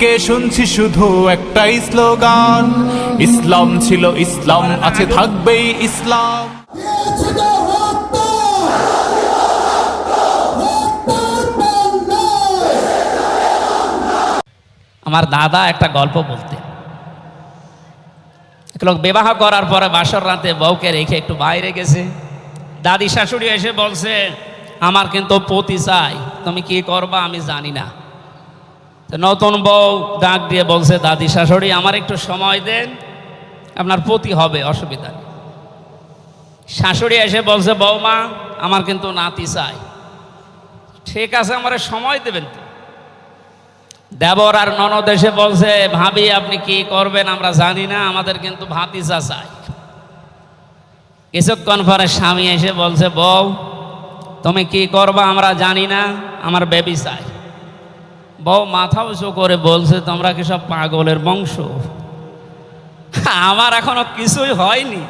থেকে শুনছি শুধু একটাই স্লোগান। ইসলাম ছিল ইসলাম, আছে থাকবেই ইসলাম। আমার দাদা একটা গল্প বলতে। এক লোক বিবাহ করার পরে বাসর রাতে বউকে রেখে একটু বাইরে গেছে। দাদি শাশুড়ি এসে বলছে, আমার কিন্তু পতি চাই, তুমি কি করবা আমি জানি না। নতুন বউ ডাক দিয়ে বলছে, দাদি শাশুড়ি, আমার একটু সময় দেন, আপনার পতি হবে, অসুবিধা নেই। শাশুড়ি এসে বলছে বৌমা আমার কিন্তু নাতি চাই। ঠিক আছে, আমার সময় দেবেন তো। দেবর আর ননদ এসে বলছে, ভাবি, আপনি কি করবেন আমরা জানি না, আমাদের কিন্তু ভাতিজা চাই। কিছুক্ষণ পরে স্বামী এসে বলছে, বউ, তুমি কি করবা আমরা জানি না, আমার বেবি চাই। বউ মাথা উঁচু করে বলছে, তোমরা কি সব পাগলের বংশ? আমার এখনও কিছুই হয়নি।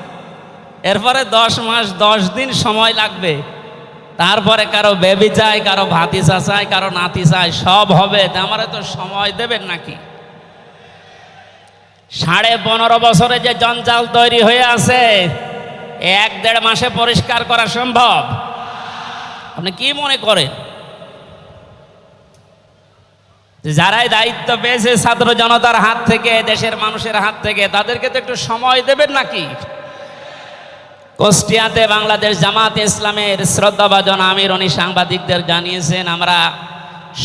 এরপরে দশ মাস, দশ দিন সময় লাগবে। তারপরে কারও বেবি চাই, কারও ভাতিসা চাই, কারও নাতি চাই, সব হবে। আমারে তো সময় দেবেন নাকি? সাড়ে পনেরো বছরে যে জঞ্জাল তৈরি হয়ে আছে, এক দেড় মাসে পরিষ্কার করা সম্ভব? আপনি কি মনে করেন? যারাই দায়িত্ব পেয়েছে ছাত্র জনতার হাত থেকে, দেশের মানুষের হাত থেকে, তাদেরকে তো একটু সময় দেবেন নাকি? কুষ্টিয়াতে বাংলাদেশ জামাত ইসলামের শ্রদ্ধাভাজন আমির উনি সাংবাদিকদের জানিয়েছেন, আমরা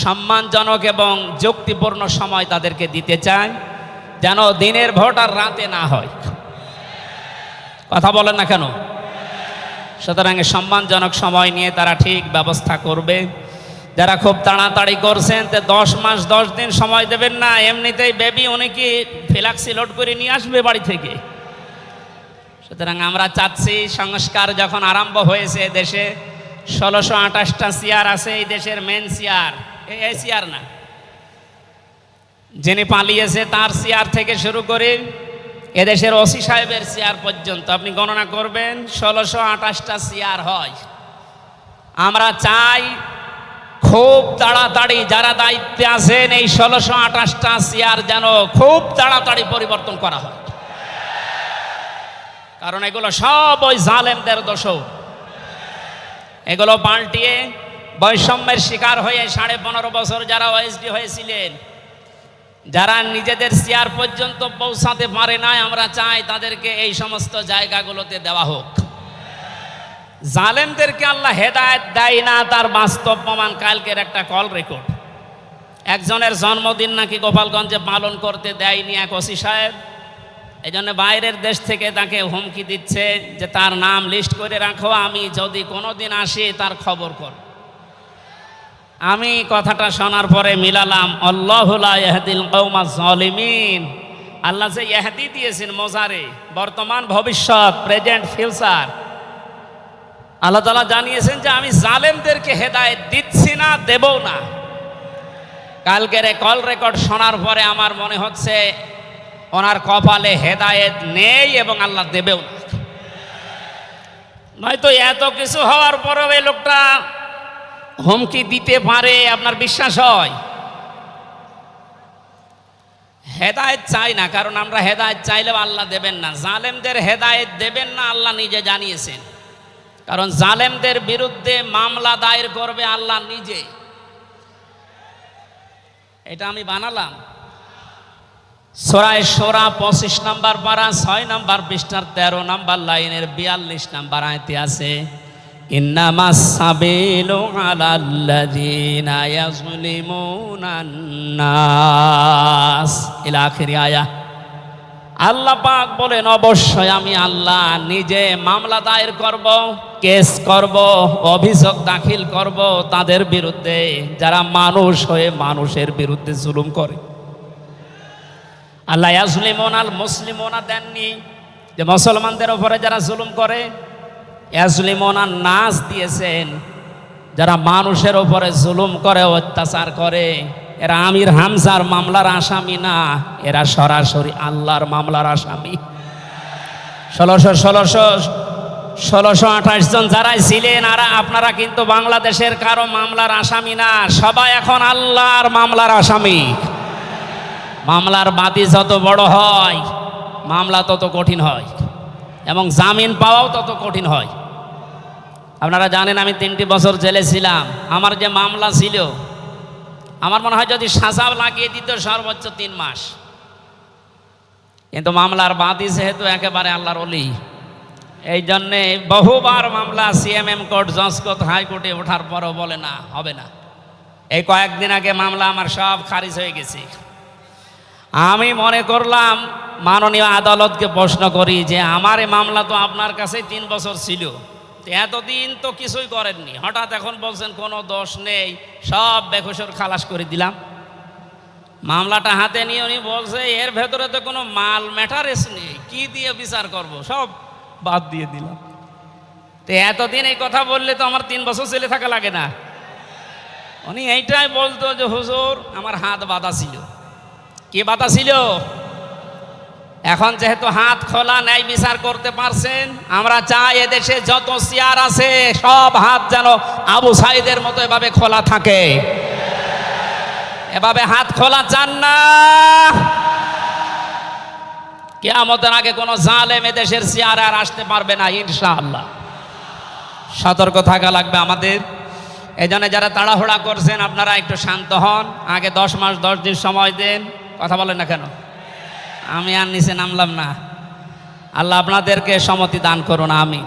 সম্মানজনক এবং যুক্তিপূর্ণ সময় তাদেরকে দিতে চাই, যেন দিনের ভোট আর রাতে না হয়। কথা বলেন না কেন? সুতরাং সম্মানজনক সময় নিয়ে তারা ঠিক ব্যবস্থা করবে। যারা খুব তাড়াতাড়ি করছেন, তে দশ মাস, দশ দিন সময় দেবেন না। এমনিতেই বেবি উনি কি ফিলাক্সি লোড করে নিয়ে আসবে বাড়ি থেকে? সুতরাং আমরা চাচ্ছি সংস্কার যখন আরম্ভ হয়েছে দেশে, ষোলোশো আঠাশটা চেয়ার আছে এই দেশের মেন চেয়ার এই চেয়ার না। যিনি পালিয়েছে তার চেয়ার থেকে শুরু করে এদেশের ওসি সাহেবের চেয়ার পর্যন্ত। আপনি গণনা করবেন, ষোলোশো আঠাশটা চেয়ার হয়। আমরা চাই খুব তাড়াতাড়ি যারা দায়িত্বে আছেন এই ষোলোশো আঠাশটা চেয়ার যেন খুব তাড়াতাড়ি পরিবর্তন করা হয়। কারণ এগুলো সব ওই জালেমদের দোষ এগুলো পাল্টিয়ে বৈষম্যের শিকার হয়ে সাড়ে পনেরো বছর যারা ওএসডি হয়েছিলেন, যারা নিজেদের চেয়ার পর্যন্ত পৌঁছাতে পারে নাই, আমরা চাই তাদেরকে এই সমস্ত জায়গাগুলোতে দেওয়া হোক। জালেমদেরকে আল্লাহ হেদায়েত দেয় না, তার বাস্তব প্রমাণ কালকের একটা কল রেকর্ড একজনের জন্মদিন নাকি গোপালগঞ্জে পালন করতে দেয়নি এক ওসি সাহেব। এই জন্য বাইরের দেশ থেকে তাকে হুমকি দিচ্ছে যে তার নাম লিস্ট করে রাখো, আমি যদি কোনো দিন আসি তার খবর কর আমি কথাটা শোনার পরে মিলালাম আল্লাহুল কৌমা জলিমিন। আল্লাহ যে ইহাদি দিয়েছেন মোজারে, বর্তমান, ভবিষ্যৎ প্রেজেন্ট ফিউচার আল্লাহ তালা জানিয়েছেন যে আমি জালেমদেরকে হেদায়েত দিচ্ছি না দেবও না। কালকের কল রেকর্ড শোনার পরে আমার মনে হচ্ছে ওনার কপালে হেদায়েত নেই এবং আল্লাহ দেবেও না। নয়তো এত কিছু হওয়ার পরেও এই লোকটা হুমকি দিতে পারে, আপনার বিশ্বাস হয়? হেদায়েত চাই না, কারণ আমরা হেদায়েত চাইলেও আল্লাহ দেবেন না। জালেমদের হেদায়েত দেবেন না, আল্লাহ নিজে জানিয়েছেন। কারণ জালেমদের বিরুদ্ধে মামলা দায়ের করবে আল্লাহ নিজে। এটা আমি বানালাম। সোরায় সোরা পঁচিশ নাম্বার পারা, ছয় নাম্বার পৃষ্ঠার তেরো নাম্বার লাইনের বিয়াল্লিশ নাম্বার আয়তে আছে আল্লাহ পাক বলেন, অবশ্যই আমি আল্লাহ নিজে মামলা দায়ের করব। কেস করব, অভিযোগ দাখিল করব তাদের বিরুদ্ধে, যারা মানুষ হয়ে মানুষের বিরুদ্ধে জুলুম করে। আল্লাহ ইয়াজলিমন আল মুসলিমনা দেননি যে মুসলমানদের ওপরে যারা জুলুম করে। ইয়াজলিমন নাচ দিয়েছেন, যারা মানুষের ওপরে জুলুম করে, অত্যাচার করে। এরা আমির হামজার মামলার আসামি না, এরা সরাসরি আল্লাহর মামলার আসামি। ষোলোশো ষোলোশো ষোলোশো আঠাশ জন যারাই ছিলেন, আর আপনারা কিন্তু বাংলাদেশের কারও মামলার আসামি না। সবাই এখন আল্লাহর মামলার আসামি। মামলার বাদি যত বড় হয়, মামলা তত কঠিন হয়। এবং জামিন পাওয়াও তত কঠিন হয়। আপনারা জানেন, আমি তিনটি বছর জেলে ছিলাম। আমার যে মামলা ছিল, আমার মনে হয় যদি সাজা লাগিয়ে দিত, সর্বোচ্চ তিন মাস। কিন্তু মামলার বাদী যেহেতু একেবারে আল্লাহর অলি এই জন্যে বহুবার মামলা সিএমএম কোর্ট জজ কোর্ট হাইকোর্টে ওঠার পরও বলে না, হবে না। এই কয়েকদিন আগে মামলা আমার সব খারিজ হয়ে গেছে। আমি মনে করলাম মাননীয় আদালতকে প্রশ্ন করি যে আমার এই মামলা তো আপনার কাছে তিন বছর ছিল এতদিন তো কিছুই করেননি। হঠাৎ এখন বলছেন কোনো দোষ নেই, সব বেকসর খালাস করে দিলাম। মামলাটা হাতে নিয়ে উনি বলছে, এর ভেতরে তো কোনো মাল ম্যাটারেস নেই, কি দিয়ে বিচার করব? সব বাদ দিয়ে দিলাম। তো এতদিন এই কথা বললে তো আমার তিন বছর ছেলে থাকা লাগে না। উনি এইটাই বলতো যে, হুজুর, আমার হাত বাঁধা ছিল। কে বাঁধা ছিল? এখন যেহেতু হাত খোলা নাই, বিচার করতে পারছেন, আমরা চাই এদেশে যত চেয়ার আছে, সব হাত যেন আবু সাইদের মতো এভাবে খোলা থাকে। এভাবে হাত খোলা চান না। কেয়ামতের আগে কোনো জালেম এদেশের চেয়ারে আর আসতে পারবে না, ইনশাআল্লাহ। সতর্ক থাকা লাগবে আমাদের। এই যারা তাড়াহুড়া করছেন, আপনারা একটু শান্ত হন। আগে দশ মাস, দশ দিন সময় দেন। কথা বলেন না কেন? আমি আর নিচে নামলাম না। আল্লাহ আপনাদেরকে সমতি দান করুন আমি